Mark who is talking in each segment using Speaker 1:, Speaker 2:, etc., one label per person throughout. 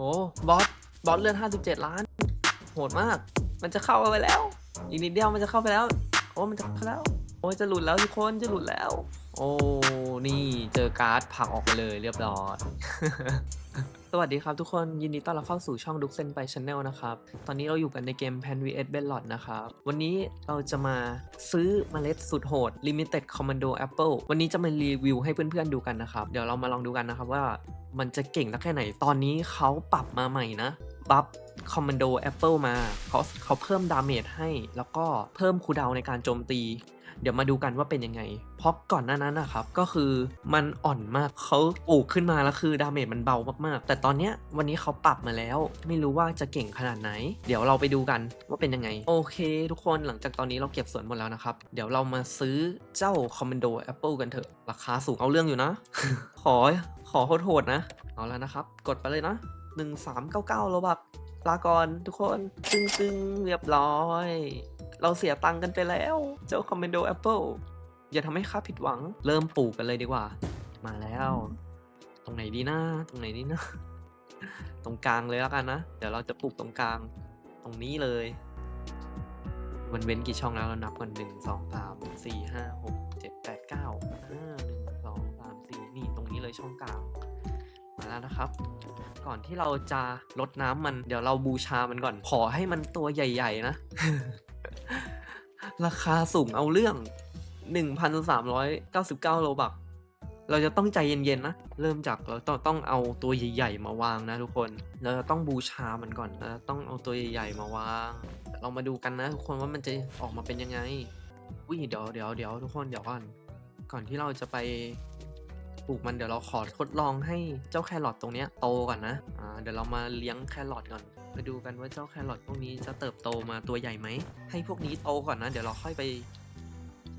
Speaker 1: โอ้บอส บอสเลื่อน 57 ล้าน โหดมาก มันจะเข้าไปแล้ว อีกนิดเดียวมันจะเข้าไปแล้ว โอ้มันจะเข้าแล้ว โอ้จะหลุดแล้วทุกคน จะหลุดแล้ว โอ้ นี่เจอการ์ดผักออกไปเลยเรียบร้อย สวัสดีครับทุกคนยินดีต้อนรับเข้าสู่ช่องดุกเซนไปชาแนลนะครับ ตอนนี้เราอยู่กันในเกม Pan vs b e l l o t นะครับ วันนี้เราจะมาซื้อเมล็ดสุดโหด Limited Commando Apple วันนี้จะมารีวิวให้เพื่อนๆดูกันนะครับ เดี๋ยวเรามาลองดูกันนะครับว่ามันจะเก่งสักแค่ไหนตอนนี้เขาปรับมาใหม่นะ บัฟ Commando Apple มาเขาเขาเพิ่มดาเมจให้ แล้วก็เพิ่มคูดาวในการโจมตี เดี๋ยวมาดูกันว่าเป็นยังไง เพราะก่อนหน้านั้นนะครับ ก็คือมันอ่อนมากเขาปลูกขึ้นมาแล้วคือดาเมจมันเบามากๆ แต่ตอนเนี้ยวันนี้เขาปรับมาแล้ว ไม่รู้ว่าจะเก่งขนาดไหน เดี๋ยวเราไปดูกันว่าเป็นยังไง โอเค ทุกคนหลังจากตอนนี้เราเก็บส่วนหมดแล้วนะครับ เดี๋ยวเรามาซื้อเจ้า Commando Apple กันเถอะราคาสูงเอาเรื่องอยู่นะ ขอขอโหดๆนะ เอาแล้วนะครับ กดไปเลยนะ 1399โลบักลาก่อนทุกคนตึงตึงเรียบร้อย เราเสียตังค์กันไปแล้ว เจ้า Commando Apple อย่าทำให้ข้าผิดหวัง เริ่มปลูกกันเลยดีกว่า มาแล้ว ตรงไหนดีนะตรงไหนดีนะตรงกลางเลยแล้วกันนะ เดี๋ยวเราจะปลูกตรงกลาง ตรงนี้เลย มันเว้นกี่ช่องแล้วเรานับกันหนึ่งสองสามสี่ห้าหกเจ็ดแปดเก้าห้าหนึ่งสองสามสี่นี่ตรงนี้เลยช่องกลาง แล้วนะครับ ก่อนที่เราจะลดน้ำมัน เดี๋ยวเราบูชามันก่อน ขอให้มันตัวใหญ่ ๆ นะ ราคาสูงเอาเรื่อง 1,399 โลบัก เราจะต้องใจเย็น ๆ นะ เริ่มจากเราต้องเอาตัวใหญ่ ๆ มาวางนะทุกคน เราจะต้องบูชามันก่อนเราจะต้องเอาตัวใหญ่ ๆ มาวาง เรามาดูกันนะทุกคนว่ามันจะออกมาเป็นยังไงอุ้ยเดี๋ยวเดี๋ยวเดี๋ยวทุกคนเดี๋ยวก่อน ก่อนที่เราจะไป ปลูกมันเดี๋ยวเราขอทดลองให้เจ้าแครอทตรงเนี้ยโตก่อนนะอ่าเดี๋ยวเรามาเลี้ยงแครอทก่อนมาดูกันว่าเจ้าแครอทพวกนี้จะเติบโตมาตัวใหญ่ไหมให้พวกนี้โตก่อนนะเดี๋ยวเราค่อยไป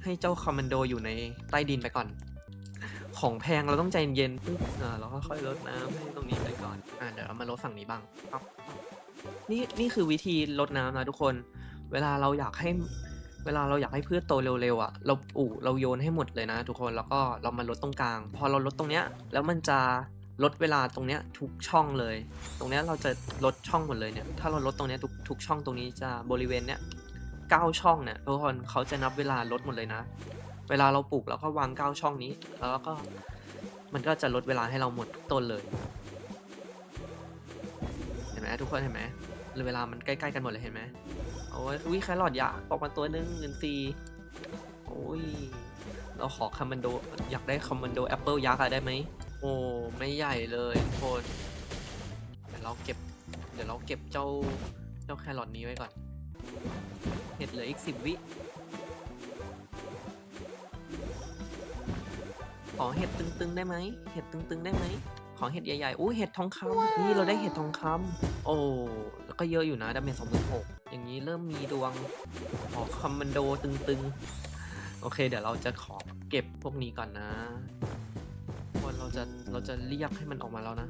Speaker 1: ให้เจ้าคอมมานโดอยู่ในใต้ดินไปก่อน ของแพงเราต้องใจเย็นปุ๊บอ่าเราก็ค่อยลดน้ำให้ตรงนี้ไปก่อนอ่าเดี๋ยวเรามาลดฝั่งนี้บ้างปั๊บนี่นี่คือวิธีลดน้ำนะทุกคน เวลาเราอยากให้ เวลาเราอยากให้พืชโตเร็วๆอะ เราปลูกเราโยนให้หมดเลยนะ ทุกคนแล้วก็เรามาลดตรงกลาง พอเราลดตรงเนี้ยแล้วมันจะลดเวลาตรงเนี้ยทุกช่องเลย ตรงเนี้ยเราจะลดช่องหมดเลยเนี่ย ถ้าเราลดตรงเนี้ยทุกทุกช่องตรงนี้จะบริเวณเนี้ยเก้าช่องเนี่ยทุกคนเขาจะนับเวลาลดหมดเลยนะ เวลาเราปลูกเราก็วางเก้าช่องนี้ แล้วก็มันก็จะลดเวลาให้เราหมดทุกต้นเลย เห็นไหมทุกคนเห็นไหมเวลามันใกล้ๆกันหมดเลยเห็นไหม โอ้ยวิแครอทอยากออกมาตัวหนึงเงินฟรีโอ้ยเราขอคอมมานโดอยากได้คอมมานโดแอปเปิลยักษ์อะได้ไหมโอ้ไม่ใหญ่เลยทุกคนเดี๋ยวเราเก็บ เดี๋ยวเราเก็บเจ้าเจ้าแครอทนี้ไว้ก่อนเห็ดเหลืออีกสิบวิขอเห็ดตึงๆได้ไหมเห็ดตึงๆได้ไหมขอเห็ดใหญ่ๆอู้เห็ดทองคำนี่เราได้เห็ดทองคำโอ้แล้วก็เยอะอยู่นะดาเมจสองหมื่นหก อย่างนี้เริ่มมีดวงขอคอมมานโดตึงๆ โอเค เดี๋ยวเราจะขอเก็บพวกนี้ก่อนนะวันเราจะเราจะเรียกให้มันออกมาแล้วนะ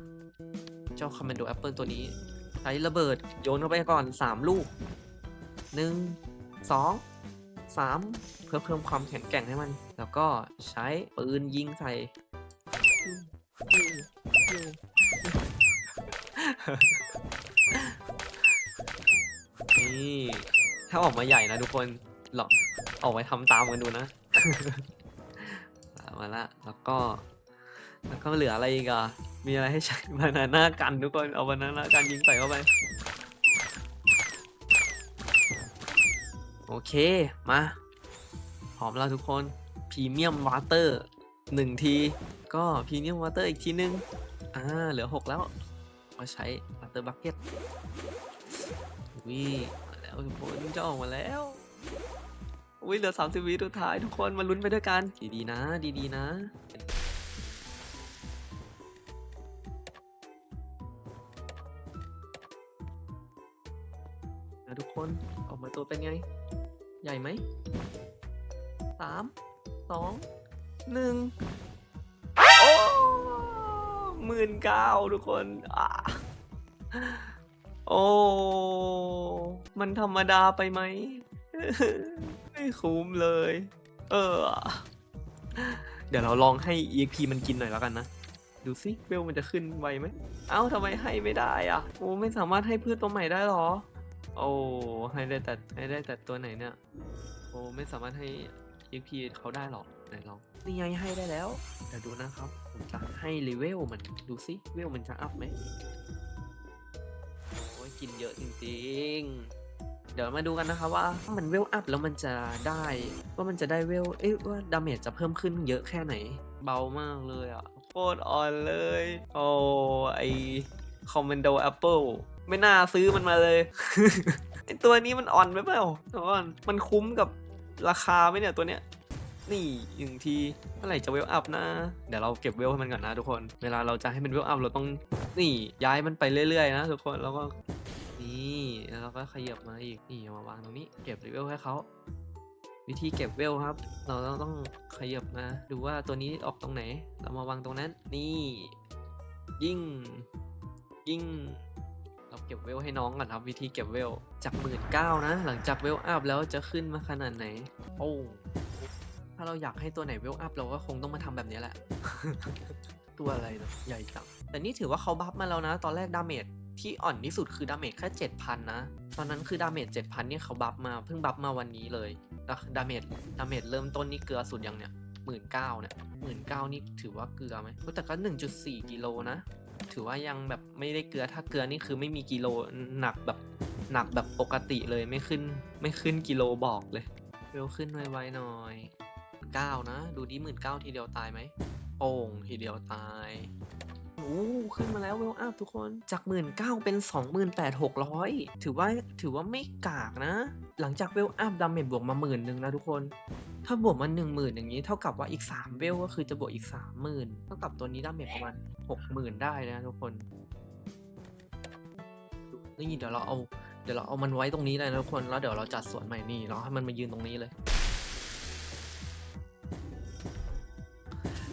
Speaker 1: เจ้าคอมมานโดแอปเปิลตัวนี้ ใช้ระเบิดโยนเข้าไปก่อนสามลูกหนึ่งสองสามเพื่อเพิ่มความแข็งแกร่งให้มัน แล้วก็ใช้ปืนยิงใส่ นี่ถ้าออกมาใหญ่นะทุกคนหรอกออกไปทำตามกันดูนะ มาละแล้วก็ แล้วก็เหลืออะไรอีกอะมีอะไรให้ใช้บานาน่ากันทุกคนเอาบานาน่ากันยิงใส่เข้าไป โอเค มาพร้อมแล้วทุกคนพรีเมียมวอเตอร์หนึ่งที ก็พรีเมียมวอเตอร์อีกทีนึง อ่า เหลือหกแล้ว มาใช้วอเตอร์บักเก็ตวิ มาแล้วทุกคนจะออกมาแล้ววิเหลือสามสิบวิสุดท้ายทุกคนมาลุ้นไปด้วยกัน ดีๆนะ ดีๆนะนะทุกคนออกมาตัวเป็นไง ใหญ่ไหมสามสองหนึ่งโอ้หมื่นเก้าทุกคนอ่าโอ้ มันธรรมดาไปไหม ไม่คุ้มเลย เออ เดี๋ยวเราลองให้ EXP มันกินหน่อยแล้วกันนะดูดูสิเวลมันจะขึ้นไวไหม เอ้าทำไมให้ไม่ได้อะ โอ้ไม่สามารถให้พืชตัวใหม่ได้หรอ โอ้ให้ได้แต่ให้ได้แต่ตัวไหนเนี่ย โอ้ไม่สามารถให้ XP เขาได้หรอกไหนลอง นี่ไงให้ได้แล้ว เดี๋ยวดูนะครับ ผมจะให้เลเวลมันดูสิเวลมันจะอัพไหมโอ้ยกินเยอะจริงๆเดี๋ยวมาดูกันนะครับว่ามันเวลอัพแล้วมันจะได้ว่ามันจะได้เวลเอ้ยว่าดาเมจจะเพิ่มขึ้นเยอะแค่ไหน เบามากเลยอะโคตรอ่อนเลย โอ้ไอคอมเมนโดแอปเปิลไม่น่าซื้อมันมาเลยไอตัวนี้มันอ่อนไปเปล่าอ่อนมันคุ้มกับราคาไหมเนี่ยตัวเนี้ยนี่หนึ่งทีเมื่อไหร่จะเวลอัพนะ เดี๋ยวเราเก็บเวลให้มันก่อนนะทุกคน เวลาเราจะให้มันเวลอัพเราต้องนี่ย้ายมันไปเรื่อยๆนะทุกคนแล้วก็ นี่แล้วเราก็ขยับมาอีกนี่มาวางตรงนี้ เก็บเลเวลให้เขาวิธีเก็บเวลครับ เราต้องต้องขยับมา ดูว่าตัวนี้ออกตรงไหน เรามาวางตรงนั้น นี่ ยิ่ง ยิ่ง เราเก็บเวลให้น้องก่อนครับ วิธีเก็บเวล จากหมื่นเก้านะ หลังจากเวลอัพแล้วจะขึ้นมาขนาดไหน โอ้ถ้าเราอยากให้ตัวไหนเวลอัพเราก็คงต้องมาทำแบบนี้แหละ ตัวอะไรนะใหญ่จังแต่นี่ถือว่าเขาบัฟมาแล้วนะ ตอนแรกดาเมจ ที่อ่อนที่สุดคือดาเมจแค่7,000 นะ ตอนนั้นคือดาเมจ7,000เนี่ยเขาบัฟมาเพิ่งบัฟมาวันนี้เลยแล้วดาเมจดาเมจเริ่มต้นนี่เกลือสุดยังเนี่ยหมื่นเก้าเนี่ยหมื่นเก้านี่ถือว่าเกลือไหมแต่ก็ 1.4 กิโลนะ ถือว่ายังแบบไม่ได้เกลือถ้าเกลือนี่คือไม่มีกิโลหนักแบบหนักแบบปกติเลยไม่ขึ้นไม่ขึ้นกิโลบอกเลยเร็วขึ้นไวๆหน่อยเก้านะ ดูดิหมื่นเก้าทีเดียวตายไหมโป่งทีเดียวตาย โอ้ขึ้นมาแล้วเวลอัพทุกคนจากหมื่นเก้าเป็นสองหมื่นแปดหกร้อยถือว่าถือว่าไม่กากนะ หลังจากเวลอัพดาเมจบวกมาหมื่นหนึ่งนะทุกคน ถ้าบวกมาหนึ่งหมื่นอย่างนี้เท่ากับว่าอีกสามเวลก็คือจะบวกอีกสามหมื่นเท่ากับตัวนี้ดาเมจประมาณหกหมื่นได้นะทุกคนนี่เดี๋ยวเราเอาเดี๋ยวเราเอามันไว้ตรงนี้เลยนะทุกคนแล้วเดี๋ยวเราจัดสวนใหม่นี่เราให้มันมายืนตรงนี้เลย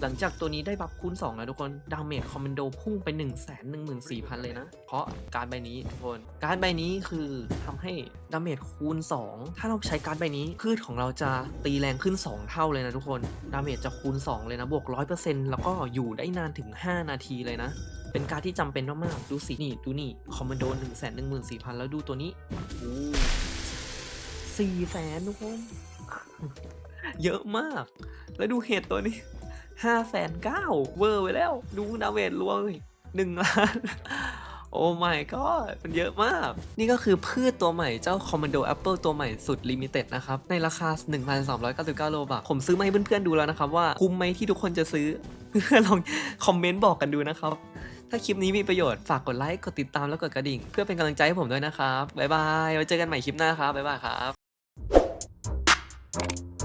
Speaker 1: หลังจากตัวนี้ได้บัฟคูณ2แล้วทุกคน ดาเมจคอมมานโดพุ่งไป 1 1 4 0 0 0 เลยนะ เพราะการใบนี้ทุกคน การใบนี้คือทำให้ดาเมจคูณ 2 ถ้าเราใช้การใบนี้พืชของเราจะตีแรงขึ้น 2 เท่าเลยนะทุกคน ดาเมจจะคูณ 2 เลยนะ บวก 100%แล้วก็อยู่ได้นานถึง 5 นาทีเลยนะ เป็นการที่จำเป็นมากๆ ดูสิ นี่ ดูนี่ คอมมานโด1 1 4 0 0 0 แล้วดูตัวนี้โอ้สี่แสนทุกคน เยอะมาก แล้วดูเห็ดตัวนี้ ห้าแสนเก้าเวอร์ไปแล้ว ดูดาเมจรวมเลยหนึ่งล้านโอ้ my god มันเยอะมาก นี่ก็คือพืชตัวใหม่เจ้า Commando Apple ตัวใหม่สุดลิมิเต็ดนะครับ ในราคา1,399 โลบาทผมซื้อมาให้เพื่อนๆดูแล้วนะครับ ว่าคุ้มไหมที่ทุกคนจะซื้อเพื่อลองคอมเมนต์บอกกันดูนะครับ ถ้าคลิปนี้มีประโยชน์ ฝากกดไลค์ กดติดตามแล้วกดกระดิ่ง เพื่อเป็นกำลังใจให้ผมด้วยนะครับบ๊ายบายไว้เจอกันใหม่คลิปหน้าครับบ๊ายบายครับ